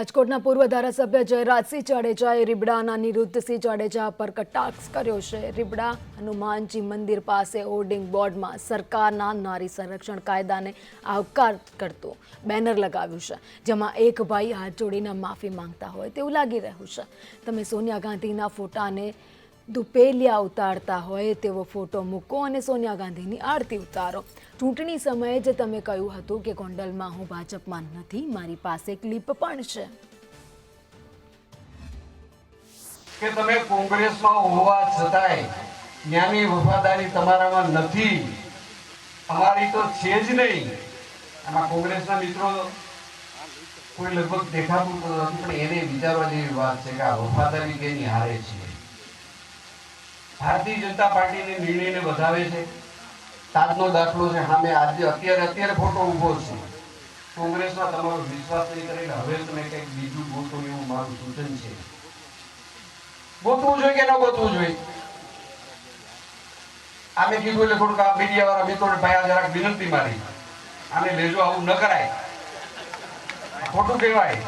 રાજકોટના પૂર્વ ધારાસભ્ય જયરાજસિંહ જાડેજાએ રીબડાના નિરુદ્ધસિંહ જાડેજા પર કટાક્ષ કર્યો છે. રીબડા હનુમાનજી મંદિર પાસે હોર્ડિંગ બોર્ડમાં સરકારના નારી સંરક્ષણ કાયદાને આવકાર કરતું બેનર લગાવ્યું છે, જેમાં એક ભાઈ હાથ જોડીને માફી માંગતા હોય તેવું લાગી રહ્યું છે. તમે સોનિયા ગાંધીના ફોટાને દુપેલિયા ઉતારતા હોય તેવો ફોટો મૂકો અને સોનિયા ગાંધીની આરતી ઉતારો. ચૂંટણી સમયે જ તમે કહ્યું હતું કે ગોંડલમાં હું ભાજપમાં નથી, મારી પાસે ક્લિપ પણ છે. કે તમે કોંગ્રેસમાં હોવા છતાંય ત્યાંની વફાદારી તમારામાં નથી. અમારી તો છે જ નહીં. આમાં કોંગ્રેસના મિત્રો કોઈ લગભગ દેખાતું નથી, પણ એને વિચારવા જેવી વાત છે કે આ વફાદારી કેની હારે છે? ભારતીય જનતા પાર્ટીને નિર્ણયને વધાવે છે. તાજનો દાખલો છે. સામે આજે અત્યારે અત્યારે ફોટો ઊભો છે. કોંગ્રેસમાં તમારો વિશ્વાસ નહીં કરીને હવે તમે કંઈક બીજું ગોતો એવું મારું સૂચન છે. ગોતવું જોઈએ કે ન ગોતવું જોઈએ? આમે કીધું એટલે થોડુંક આ મીડિયા વાળા મિત્રોને ભાઈ જરાક વિનંતી મારી. આને લેજો, આવું ન કરાય. ખોટું કહેવાય.